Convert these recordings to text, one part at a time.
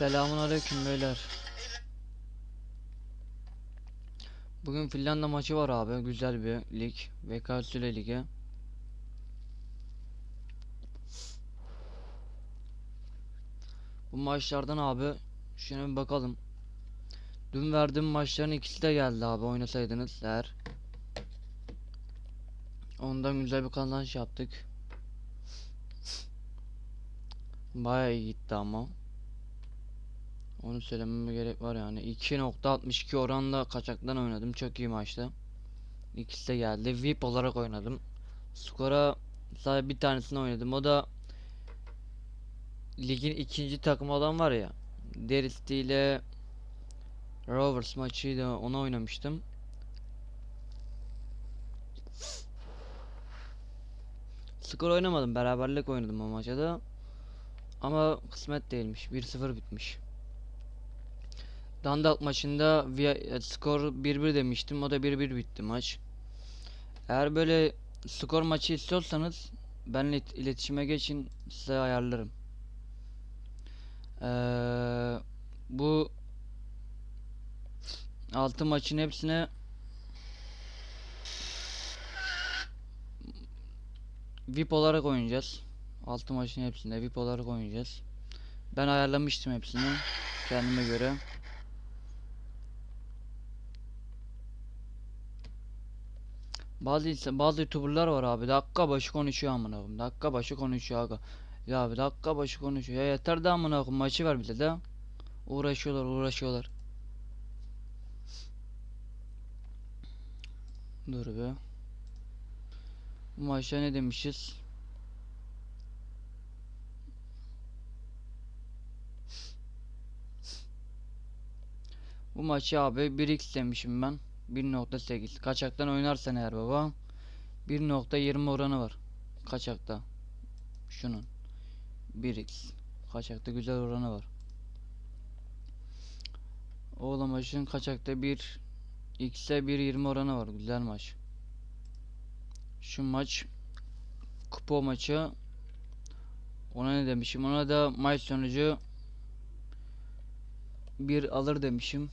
Selamun aleyküm beyler. Bugün Finlanda maçı var abi. Güzel bir lig. VKSL Ligi. Bu maçlardan abi şuna bir bakalım. Dün verdiğim maçların ikisi de geldi abi oynasaydınız eğer. Ondan güzel bir kazanç yaptık. Bayağı iyi gitti ama. Onu söylememe gerek var yani. 2.62 oranla kaçaktan oynadım. Çok iyi maçtı. İkisi de geldi. VIP olarak oynadım. Skora sadece bir tanesini oynadım. O da ligin ikinci takımı olan var ya. Deristi ile Rovers maçıydı. Onu oynamıştım. Skor oynamadım. Beraberlik oynadım o maçta da. Ama kısmet değilmiş. 1-0 bitmiş. Dundalk maçında e, skor 1-1 demiştim. O da 1-1 bitti maç. Eğer böyle skor maçı istiyorsanız benimle it- iletişime geçin size ayarlarım. Ee, bu 6 maçın hepsine VIP olarak oynayacağız. 6 maçın hepsinde VIP olarak oynayacağız. Ben ayarlamıştım hepsini kendime göre. Bazı insan, bazı youtuberlar var abi dakika başı konuşuyor amına koyayım. Dakika başı konuşuyor aga. Ya abi dakika başı konuşuyor. Ya yeter de amına koyayım maçı ver bize de. Uğraşıyorlar, uğraşıyorlar. Dur be. Bu maçta ne demişiz? Bu maçı abi 1x demişim ben. 1.8 kaçaktan oynarsan eğer baba 1.20 oranı var kaçakta. Şunun. 1x kaçakta güzel oranı var. Oğlum maçın kaçakta 1 x'e 1.20 oranı var. Güzel maç. Şu maç kupa maçı. Ona ne demişim? Ona da maç sonucu 1 alır demişim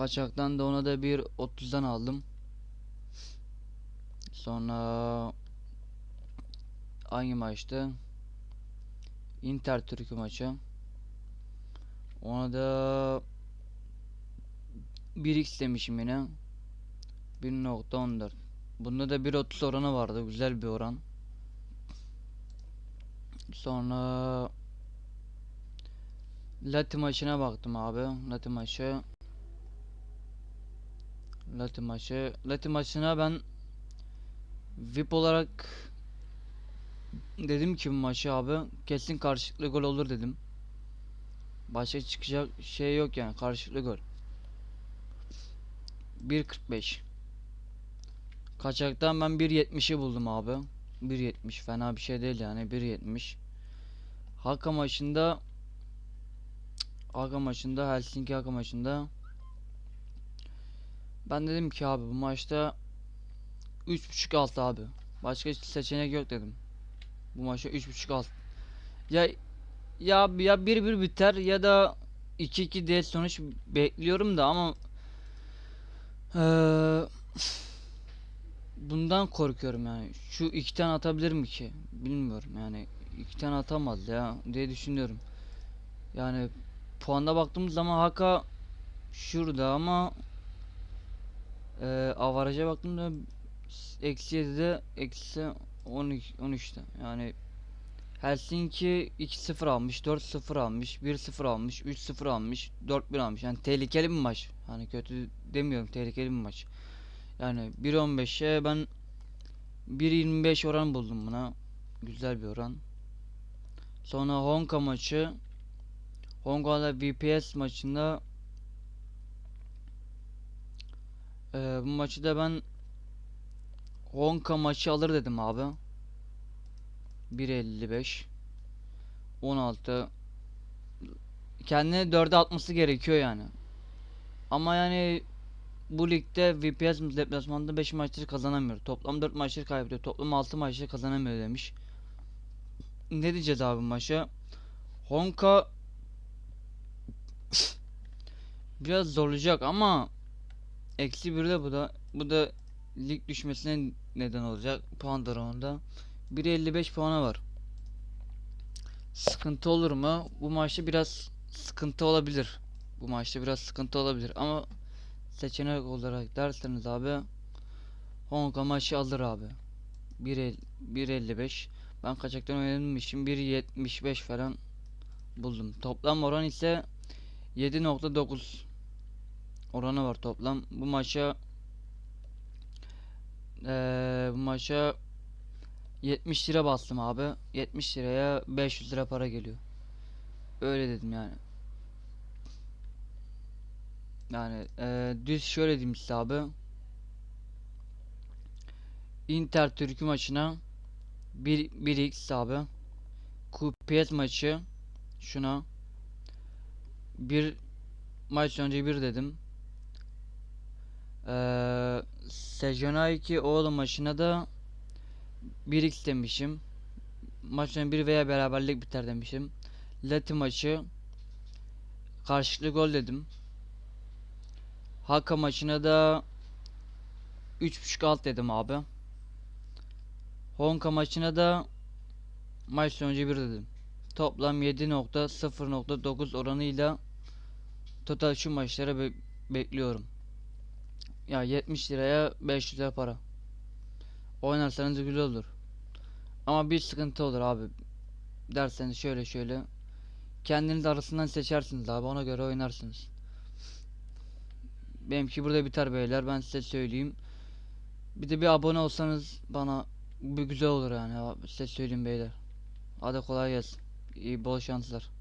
Kaçaktan da ona da bir 30'dan aldım. Sonra hangi maçtı? Inter Türk'ü maçı. Ona da 1x demişim yine. 1.14. Bunda da 1.30 oranı vardı. Güzel bir oran. Sonra Lati maçına baktım abi. Lati maçı. Lati maçı. Lati maçına ben VIP olarak dedim ki bu maçı abi kesin karşılıklı gol olur dedim. Başka çıkacak şey yok yani karşılıklı gol. 1.45 Kaçaktan ben 1.70'i buldum abi. 1.70 fena bir şey değil yani 1.70 Haka maçında Haka maçında Helsinki Haka maçında ben dedim ki abi bu maçta 3.5 alt abi. Başka hiç seçenek yok dedim. Bu maçta 3.5 alt. Ya ya ya 1-1 biter ya da 2-2 diye sonuç bekliyorum da ama eee, bundan korkuyorum yani. Şu iki tane atabilir mi ki? Bilmiyorum yani. iki tane atamaz ya diye düşünüyorum. Yani puanda baktığımız zaman Haka şurada ama ee, avaraja baktığımda eksi 7'de eksi 12 13'te yani Helsinki 2-0 almış 4-0 almış 1-0 almış 3-0 almış 4-1 almış. Yani tehlikeli bir maç. Hani kötü demiyorum tehlikeli bir maç. Yani 1-15'e ben 1.25 oran buldum buna. Güzel bir oran. Sonra Honka maçı. Honga'da VPS maçında Ee, bu maçı da ben Honka maçı alır dedim abi. 1.55 16 kendine 4'e atması gerekiyor yani. Ama yani bu ligde VPS deplasmanda 5 maçları kazanamıyor. Toplam 4 maçları kaybediyor. Toplam 6 maçları kazanamıyor demiş. Ne diyeceğiz abi maça? Honka biraz zorlayacak ama eksi bir de bu da bu da lig düşmesine neden olacak puan durumunda. 1.55 puanı var. Sıkıntı olur mu? Bu maçta biraz sıkıntı olabilir. Bu maçta biraz sıkıntı olabilir ama seçenek olarak derseniz abi Honka maçı alır abi. 1.50 1.55 ben kaçaktan oynadım için 1.75 falan buldum. Toplam oran ise 7.9 oranı var toplam. Bu maça eee, bu maça 70 lira bastım abi. 70 liraya 500 lira para geliyor. Öyle dedim yani. Yani eee, düz şöyle diyeyim size abi. Inter Türk'ü maçına 1 1x abi. QPS maçı şuna bir maç önce bir dedim. Eee Sejonayki oğlu maçına da 1x demişim. Maçın bir veya beraberlik biter demişim. Leti maçı karşılıklı gol dedim. Haka maçına da 3.5 alt dedim abi. Honka maçına da maç sonucu 1 dedim. Toplam 7.0.9 oranıyla total şu maçlara be- bekliyorum. Ya 70 liraya 500 lira para. Oynarsanız güzel olur. Ama bir sıkıntı olur abi. Derseniz şöyle şöyle. Kendiniz arasından seçersiniz abi ona göre oynarsınız. Benimki burada biter beyler ben size söyleyeyim. Bir de bir abone olsanız bana bir güzel olur yani size söyleyeyim beyler. Hadi kolay gelsin. İyi bol şanslar.